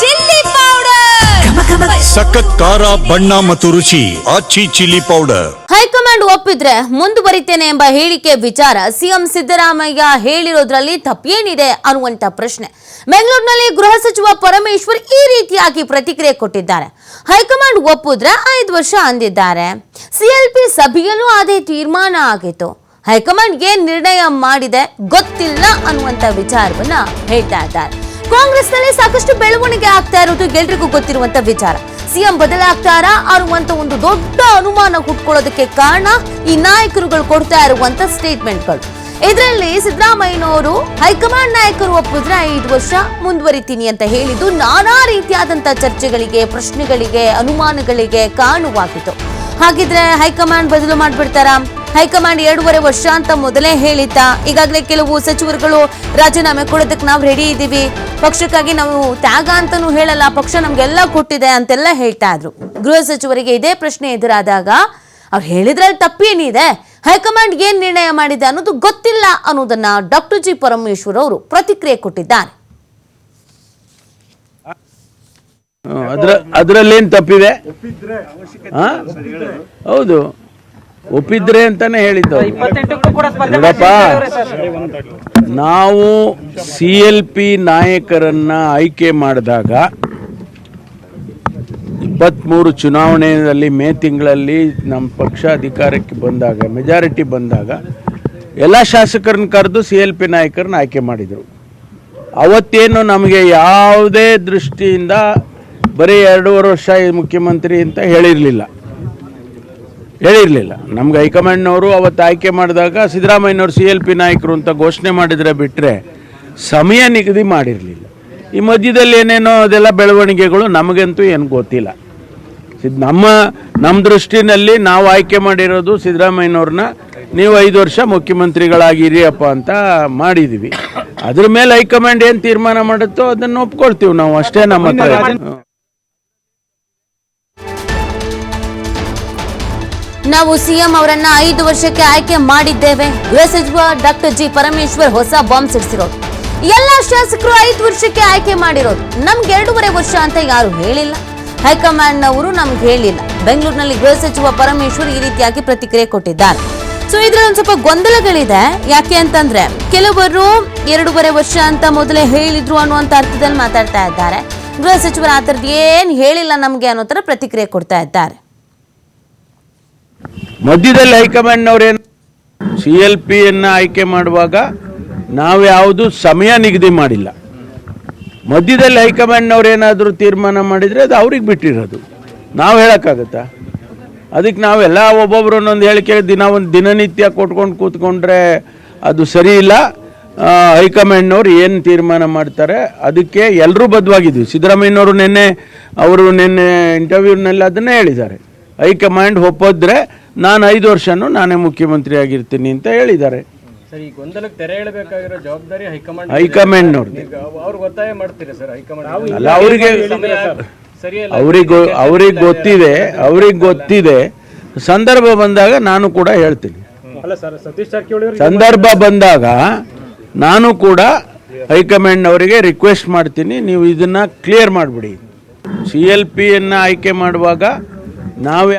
Chilli powder. ಸಖತ್ ಖಾರ ಬಣ್ಣ ಮತ್ತು ರುಚಿ Aachi chilli powder. High command ಒಪ್ಪಿದ್ರೆ ಮುಂದುವರಿತೇನೆ ಎಂಬ ಹೇಳಿಕೆ ವಿಚಾರ ಸಿಎಂ ಸಿದ್ದರಾಮಯ್ಯ ಹೇಳಿರೋದ್ರಲ್ಲಿ ತಪ್ಪೇನಿದೆ ಅನ್ನುವಂತ ಪ್ರಶ್ನೆ. ಬೆಂಗಳೂರಿನಲ್ಲಿ ಗೃಹ ಸಚಿವ ಪರಮೇಶ್ವರ್ ಈ ರೀತಿಯಾಗಿ ಪ್ರತಿಕ್ರಿಯೆ ಕೊಟ್ಟಿದ್ದಾರೆ. ಹೈಕಮಾಂಡ್ ಒಪ್ಪಿದ್ರೆ ಐದು ವರ್ಷ ಅಂದಿದ್ದಾರೆ. ಸಿಎಲ್ಪಿ ಸಭೆಯಲ್ಲೂ ಅದೇ ತೀರ್ಮಾನ ಆಗಿತ್ತು. ಹೈಕಮಾಂಡ್ ಏನ್ ನಿರ್ಣಯ ಮಾಡಿದೆ ಗೊತ್ತಿಲ್ಲ ಅನ್ನುವಂತ ವಿಚಾರವನ್ನ ಹೇಳ್ತಾ ಇದ್ದಾರೆ. ಕಾಂಗ್ರೆಸ್ನಲ್ಲಿ ಸಾಕಷ್ಟು ಬೆಳವಣಿಗೆ ಆಗ್ತಾ ಇರೋದು ಎಲ್ರಿಗೂ ಗೊತ್ತಿರುವಂತ ವಿಚಾರ. ಸಿಎಂ ಬದಲಾಗ್ತಾರಾ? ಅನ್ನುವಂತ ಒಂದು ದೊಡ್ಡ ಅನುಮಾನ ಹುಟ್ಕೊಳ್ಳೋದಕ್ಕೆ ಕಾರಣ ಈ ನಾಯಕರುಗಳು ಕೊಡ್ತಾ ಇರುವಂತ ಸ್ಟೇಟ್ಮೆಂಟ್ಗಳು ಇದರಲ್ಲಿ ಸಿದ್ದರಾಮಯ್ಯನವರು, ಹೈಕಮಾಂಡ್ ನಾಯಕರು ಒಪ್ಪಿದ್ರೆ ಐದು ವರ್ಷ ಮುಂದುವರಿತೀನಿ ಅಂತ ಹೇಳಿದ್ದು ನಾನಾ ರೀತಿಯಾದಂತ ಚರ್ಚೆಗಳಿಗೆ, ಪ್ರಶ್ನೆಗಳಿಗೆ, ಅನುಮಾನಗಳಿಗೆ ಕಾರಣವಾಗಿತ್ತು. ಹಾಗಿದ್ರೆ ಹೈಕಮಾಂಡ್ ಬದಲು ಮಾಡ್ಬಿಡ್ತಾರಾ? ಹೈಕಮಾಂಡ್ ಎರಡೂವರೆ ವರ್ಷ ಅಂತ ಮೊದಲೇ ಹೇಳಿದ್ದ. ಈಗಾಗಲೇ ಕೆಲವು ಸಚಿವರುಗಳು ರಾಜೀನಾಮೆ ಕೊಡೋದಕ್ಕೆ ನಾವು ರೆಡಿ ಇದ್ದೀವಿ ಪಕ್ಷಕ್ಕಾಗಿ ನಾವು ತ್ಯಾಗ ಅಂತಲೂ ಹೇಳಲ್ಲ ಪಕ್ಷ ನಮ್ಗೆಲ್ಲ ಕೊಟ್ಟಿದೆ ಅಂತೆಲ್ಲ ಹೇಳ್ತಾ ಇದ್ರು. ಗೃಹ ಸಚಿವರಿಗೆ ಇದೇ ಪ್ರಶ್ನೆ ಎದುರಾದಾಗ ಅವ್ರು ಹೇಳಿದ್ರಲ್ಲಿ ತಪ್ಪೇನಿದೆ? ಹೈಕಮಾಂಡ್ ಏನ್ ನಿರ್ಣಯ ಮಾಡಿದೆ ಅನ್ನೋದು ಗೊತ್ತಿಲ್ಲ ಅನ್ನೋದನ್ನ ಡಾಕ್ಟರ್ ಜಿ ಪರಮೇಶ್ವರ್ ಅವರು ಪ್ರತಿಕ್ರಿಯೆ ಕೊಟ್ಟಿದ್ದಾರೆ. ಅದ್ರಲ್ಲೇನ್ ತಪ್ಪಿದೆ? ಹೌದು. ಒಪ್ಪಿದ್ರೆ ಅಂತಾನೆ ಹೇಳಿದ್ದು ನೋಡಪ್ಪ ನಾವು ಸಿ ಎಲ್ ಪಿ ನಾಯಕರನ್ನ ಆಯ್ಕೆ ಮಾಡಿದಾಗ ಇಪ್ಪತ್ತ್ಮೂರು ಚುನಾವಣೆಯಲ್ಲಿ ಮೇ ತಿಂಗಳಲ್ಲಿ ನಮ್ಮ ಪಕ್ಷ ಅಧಿಕಾರಕ್ಕೆ ಬಂದಾಗ ಮೆಜಾರಿಟಿ ಬಂದಾಗ ಎಲ್ಲ ಶಾಸಕರನ್ನ ಕರೆದು ಸಿ ಎಲ್ ಪಿ ನಾಯಕರನ್ನ ಆಯ್ಕೆ ಮಾಡಿದರು. ಅವತ್ತೇನು ನಮಗೆ ಯಾವುದೇ ದೃಷ್ಟಿಯಿಂದ ಬರೀ ಎರಡೂವರೆ ವರ್ಷ ಈ ಮುಖ್ಯಮಂತ್ರಿ ಅಂತ ಹೇಳಿರಲಿಲ್ಲ. ಹೇಳಿರಲಿಲ್ಲ. ನಮ್ಗೆ ಹೈಕಮಾಂಡ್ನವರು ಅವತ್ತು ಆಯ್ಕೆ ಮಾಡಿದಾಗ ಸಿದ್ದರಾಮಯ್ಯನವರು ಸಿ ಎಲ್ ಪಿ ನಾಯಕರು ಅಂತ ಘೋಷಣೆ ಮಾಡಿದರೆ ಬಿಟ್ಟರೆ ಸಮಯ ನಿಗದಿ ಮಾಡಿರಲಿಲ್ಲ. ಈ ಮಧ್ಯದಲ್ಲಿ ಏನೇನೋ ಅದೆಲ್ಲ ಬೆಳವಣಿಗೆಗಳು ನಮಗಂತೂ ಏನು ಗೊತ್ತಿಲ್ಲ. ನಮ್ಮ ನಮ್ಮ ದೃಷ್ಟಿನಲ್ಲಿ ನಾವು ಆಯ್ಕೆ ಮಾಡಿರೋದು ಸಿದ್ದರಾಮಯ್ಯನವ್ರನ್ನ ನೀವು ಐದು ವರ್ಷ ಮುಖ್ಯಮಂತ್ರಿಗಳಾಗಿರಿಯಪ್ಪ ಅಂತ ಮಾಡಿದ್ದೀವಿ ಅದ್ರ ಮೇಲೆ ಹೈಕಮಾಂಡ್ ಏನು ತೀರ್ಮಾನ ಮಾಡುತ್ತೋ ಅದನ್ನು ಒಪ್ಕೊಳ್ತೀವಿ ನಾವು, ಅಷ್ಟೇ ನಮ್ಮ ನಾವು ಸಿಎಂ ಅವರನ್ನ ಐದು ವರ್ಷಕ್ಕೆ ಆಯ್ಕೆ ಮಾಡಿದ್ದೇವೆ. ಗೃಹ ಸಚಿವ ಡಾಕ್ಟರ್ ಜಿ ಪರಮೇಶ್ವರ್ ಹೊಸ ಬಾಂಬ್ ಸಿಡಿಸಿರೋದು ಎಲ್ಲ ಶಾಸಕರು ಐದು ವರ್ಷಕ್ಕೆ ಆಯ್ಕೆ ಮಾಡಿರೋದು ನಮ್ಗೆ ಎರಡೂವರೆ ವರ್ಷ ಅಂತ ಯಾರು ಹೇಳಿಲ್ಲ. ಹೈಕಮಾಂಡ್ನವರು ನಮ್ಗೆ ಹೇಳಿಲ್ಲ. ಬೆಂಗಳೂರಿನಲ್ಲಿ ಗೃಹ ಸಚಿವ ಪರಮೇಶ್ವರ್ ಈ ರೀತಿಯಾಗಿ ಪ್ರತಿಕ್ರಿಯೆ ಕೊಟ್ಟಿದ್ದಾರೆ. ಸೊ ಇದ್ರಲ್ಲಿ ಒಂದ್ ಸ್ವಲ್ಪ ಗೊಂದಲಗಳಿದೆ. ಯಾಕೆ ಅಂತಂದ್ರೆ, ಕೆಲವರು ಎರಡೂವರೆ ವರ್ಷ ಅಂತ ಮೊದಲೇ ಹೇಳಿದ್ರು ಅನ್ನುವಂತ ಅರ್ಥದಲ್ಲಿ ಮಾತಾಡ್ತಾ ಇದ್ದಾರೆ. ಗೃಹ ಸಚಿವರು ಆ ಥರದ್ದು ಏನು ಹೇಳಿಲ್ಲ ನಮಗೆ ಅನ್ನೋ ಥರ ಪ್ರತಿಕ್ರಿಯೆ ಕೊಡ್ತಾ ಇದ್ದಾರೆ. ಮಧ್ಯದಲ್ಲಿ ಹೈಕಮಾಂಡ್ನವ್ರೇನು ಸಿ ಎಲ್ ಪಿಯನ್ನು ಆಯ್ಕೆ ಮಾಡುವಾಗ ನಾವು ಯಾವುದು ಸಮಯ ನಿಗದಿ ಮಾಡಿಲ್ಲ. ಮಧ್ಯದಲ್ಲಿ ಹೈಕಮಾಂಡ್ನವ್ರು ಏನಾದರೂ ತೀರ್ಮಾನ ಮಾಡಿದರೆ ಅದು ಅವ್ರಿಗೆ ಬಿಟ್ಟಿರೋದು. ನಾವು ಹೇಳೋಕ್ಕಾಗತ್ತಾ? ಅದಕ್ಕೆ ನಾವೆಲ್ಲ ಒಬ್ಬೊಬ್ರು ಒಂದೊಂದು ಹೇಳಿಕೆ ದಿನ ಒಂದು ದಿನನಿತ್ಯ ಕೊಟ್ಕೊಂಡು ಕೂತ್ಕೊಂಡ್ರೆ ಅದು ಸರಿ ಇಲ್ಲ. ಹೈಕಮಾಂಡ್ನವ್ರು ಏನು ತೀರ್ಮಾನ ಮಾಡ್ತಾರೆ? ಅದಕ್ಕೆ ಎಲ್ಲರೂ ಬದ್ಧವಾಗಿದ್ವಿ ಸಿದ್ದರಾಮಯ್ಯನವರು ನಿನ್ನೆ ಅವರು ನಿನ್ನೆ ಇಂಟರ್ವ್ಯೂನಲ್ಲಿ ಅದನ್ನೇ ಹೇಳಿದ್ದಾರೆ. ಹೈಕಮಾಂಡ್ ಒಪ್ಪೋದ್ರೆ ನಾನು ಐದು ವರ್ಷನೂ ನಾನೇ ಮುಖ್ಯಮಂತ್ರಿ ಆಗಿರ್ತೀನಿ ಅಂತ ಹೇಳಿದ್ದಾರೆ. ಸರ್ ಈ ಗೊಂದಲಕ್ಕೆ ತೆರೆ ಎಳಬೇಕಾಗಿರೋ ಜವಾಬ್ದಾರಿ ಹೈಕಮಾಂಡ್ ಅವ್ರಿಗೆ ಒತ್ತಾಯ ಮಾಡ್ತೀರಾ ಸರ್ ಹೈಕಮಾಂಡ್ ಅಲ್ಲ ಅವರಿಗೆ ಸರಿಯಲ್ಲ ಅವ್ರಿಗೆ ಅವ್ರಿಗೆ ಗೊತ್ತಿದೆ ಅವ್ರಿಗೆ ಗೊತ್ತಿದೆ. ಸಂದರ್ಭ ಬಂದಾಗ ನಾನು ಕೂಡ ಹೇಳ್ತೀನಿ. ಅಲ್ಲ ಸರ್ ಸತೀಶ್ ಜಾರಕಿಹೊಳಿ ಅವರು ಸಂದರ್ಭ ಬಂದಾಗ ನಾನು ಕೂಡ ಹೈಕಮಾಂಡ್ ಅವರಿಗೆ ರಿಕ್ವೆಸ್ಟ್ ಮಾಡ್ತೀನಿ ನೀವು ಇದನ್ನ ಕ್ಲಿಯರ್ ಮಾಡಿಬಿಡಿ. ಸಿ ಎಲ್ ಪಿಯನ್ನು ಆಯ್ಕೆ ಮಾಡುವಾಗ ನಾವು